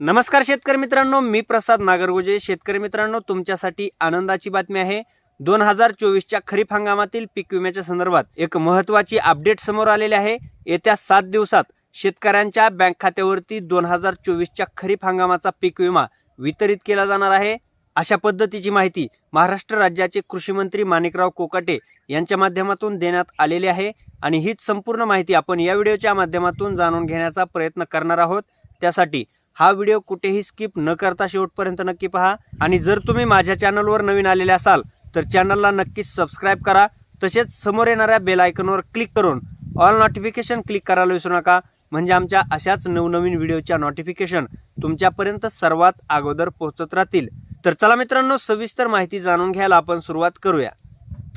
नमस्कार शेतकरी मित्रांनो मी प्रसाद नागरगोजे. शेतकरी मित्रांनो तुमच्यासाठी आनंदाची बातमी आहे. दोन हजार चोवीसच्या खरीप हंगामातील पीक विम्याच्या संदर्भात एक महत्त्वाची अपडेट समोर आलेली आहे. येत्या सात दिवसात शेतकऱ्यांच्या बँक खात्यावरती दोन हजार चोवीसच्या खरीप हंगामाचा पीक विमा वितरित केला जाणार आहे. अशा पद्धतीची माहिती महाराष्ट्र राज्याचे कृषी मंत्री माणिकराव कोकाटे यांच्या माध्यमातून देण्यात आलेली आहे आणि हीच संपूर्ण माहिती आपण या व्हिडिओच्या माध्यमातून जाणून घेण्याचा प्रयत्न करणार आहोत. त्यासाठी हा व्हिडिओ कुठेही स्किप न करता शेवटपर्यंत नक्की पहा. आणि जर तुम्ही माझ्या चॅनलवर नवीन आलेले असाल तर चॅनलला नक्कीच सबस्क्राईब करा. तसेच समोर येणाऱ्या बेल आयकॉनवर क्लिक करून ऑल नोटिफिकेशन क्लिक करायला विसरू नका. म्हणजे आमच्या अशाच नवनवीन व्हिडिओच्या नोटिफिकेशन तुमच्यापर्यंत सर्वात अगोदर पोहोचत राहतील. तर चला मित्रांनो सविस्तर माहिती जाणून घ्यायला आपण सुरुवात करूया.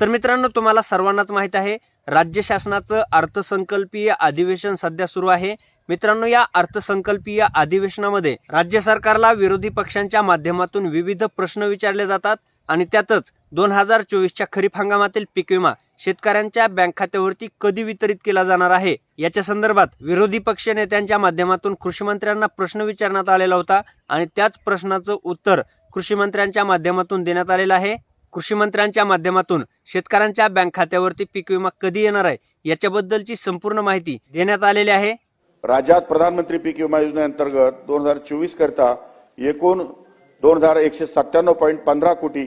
तर मित्रांनो तुम्हाला सर्वांनाच माहीत आहे राज्य शासनाचं अर्थसंकल्पीय अधिवेशन सध्या सुरू आहे. मित्रांनो या अर्थसंकल्पीय अधिवेशनामध्ये राज्य सरकारला विरोधी पक्षांच्या माध्यमातून विविध प्रश्न विचारले जातात आणि त्यातच दोन हजार चोवीसच्या खरीप हंगामातील पीक विमा शेतकऱ्यांच्या बँक खात्यावरती कधी वितरित केला जाणार आहे? याच्या संदर्भात विरोधी पक्ष नेत्यांच्या माध्यमातून कृषी मंत्र्यांना प्रश्न विचारण्यात आलेला होता आणि त्याच प्रश्नाचं उत्तर कृषी मंत्र्यांच्या माध्यमातून देण्यात आलेलं आहे. कृषी मंत्र्यांच्या माध्यमातून शेतकऱ्यांच्या बँक खात्यावरती पीक विमा कधी येणार आहे याच्याबद्दलची संपूर्ण माहिती देण्यात आलेली आहे. राज्यात प्रधानमंत्री पीक विमा योजनेअंतर्गत दोन हजार चोवीस करता एकूण दोन हजार एकशे सत्त्याण्णव पॉईंट पंधरा कोटी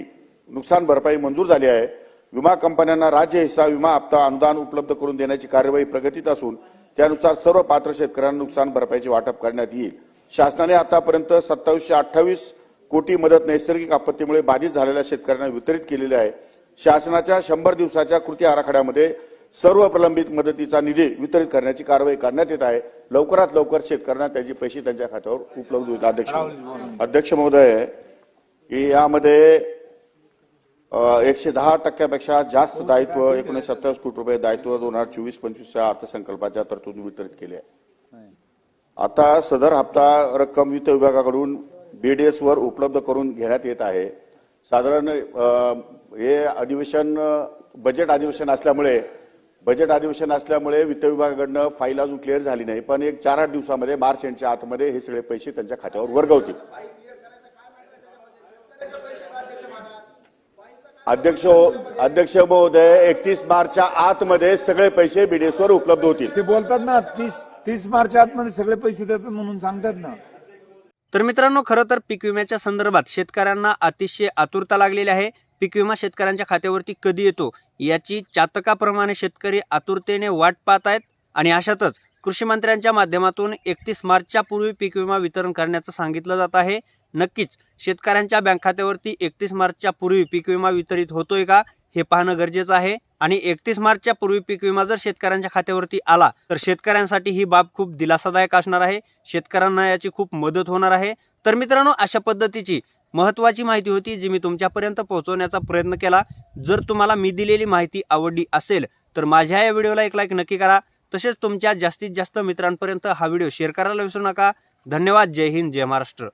नुकसान भरपाई मंजूर झाली आहे. विमा कंपन्यांना राज्य हिस्सा विमा हप्ता अनुदान उपलब्ध करून देण्याची कार्यवाही प्रगतीत असून त्यानुसार सर्व पात्र शेतकऱ्यांना नुकसान भरपाईचे वाटप करण्यात येईल. शासनाने आतापर्यंत सत्तावीसशे अठ्ठावीस कोटी मदत नैसर्गिक आपत्तीमुळे बाधित झालेल्या शेतकऱ्यांना वितरित केलेली आहे. शासनाच्या शंभर दिवसाच्या कृती आराखड्यामध्ये सर्व प्रलंबित मदतीचा निधी वितरित करण्याची कारवाई करण्यात येत आहे. लवकरात लवकर शेतकऱ्यांना त्याचे पैसे त्यांच्या खात्यावर उपलब्ध होईल. अध्यक्ष अध्यक्ष महोदय की यामध्ये एकशे दहा टक्क्यापेक्षा जास्त दायित्व एकोणीशे सत्तावीस कोटी रुपये दायित्व दोन हजार चोवीस पंचवीसच्या अर्थसंकल्पाच्या तरतूद वितरित केले आहे. आता सदर हप्ता रक्कम वित्त विभागाकडून बीडीएस वर उपलब्ध करून घेण्यात येत आहे. साधारण हे अधिवेशन बजेट अधिवेशन असल्यामुळे बजेट अधिवेशन असल्यामुळे वित्त विभागाकडनं फाईल अजून क्लिअर झाली नाही पण एक चार आठ दिवसामध्ये मार्च एंडच्या आतमध्ये हे सगळे पैसे त्यांच्या खात्यावर वर्गवतील अध्यक्ष अध्यक्ष महोदय एकतीस मार्चच्या आतमध्ये सगळे पैसे बीडीएस वर उपलब्ध होतील. ते बोलतात ना तीस तीस मार्च आतमध्ये सगळे पैसे देतात म्हणून सांगतात ना. तर मित्रांनो खरं तर पीक विम्याच्या संदर्भात शेतकऱ्यांना अतिशय आतुरता लागलेली आहे. पीक विमा शेतकऱ्यांच्या खात्यावरती कधी येतो? याची चातकाप्रमाणे शेतकरी आतुरतेने वाट पाहत आहेत आणि अशातच कृषी मंत्र्यांच्या माध्यमातून एकतीस मार्चच्या पूर्वी पीक विमा वितरण करण्याचं सांगितलं जात आहे. नक्कीच शेतकऱ्यांच्या बँक खात्यावरती एकतीस मार्चच्या पूर्वी पीक विमा वितरित होतोय का हे पाहणं गरजेचं आहे. आणि एकतीस मार्चच्या पूर्वी पीक विमा जर शेतकऱ्यांच्या खात्यावरती आला तर शेतकऱ्यांसाठी ही बाब खूप दिलासादायक असणार आहे. शेतकऱ्यांना याची खूप मदत होणार आहे. तर मित्रांनो अशा पद्धतीची महत्त्वाची माहिती होती जी मी तुमच्यापर्यंत पोहोचवण्याचा प्रयत्न केला. जर तुम्हाला मी दिलेली माहिती आवडली असेल तर माझ्या या व्हिडिओला एक लाईक नक्की करा. तसेच तुमच्या जास्तीत जास्त मित्रांपर्यंत हा व्हिडिओ शेअर करायला विसरू नका. धन्यवाद. जय हिंद. जय महाराष्ट्र.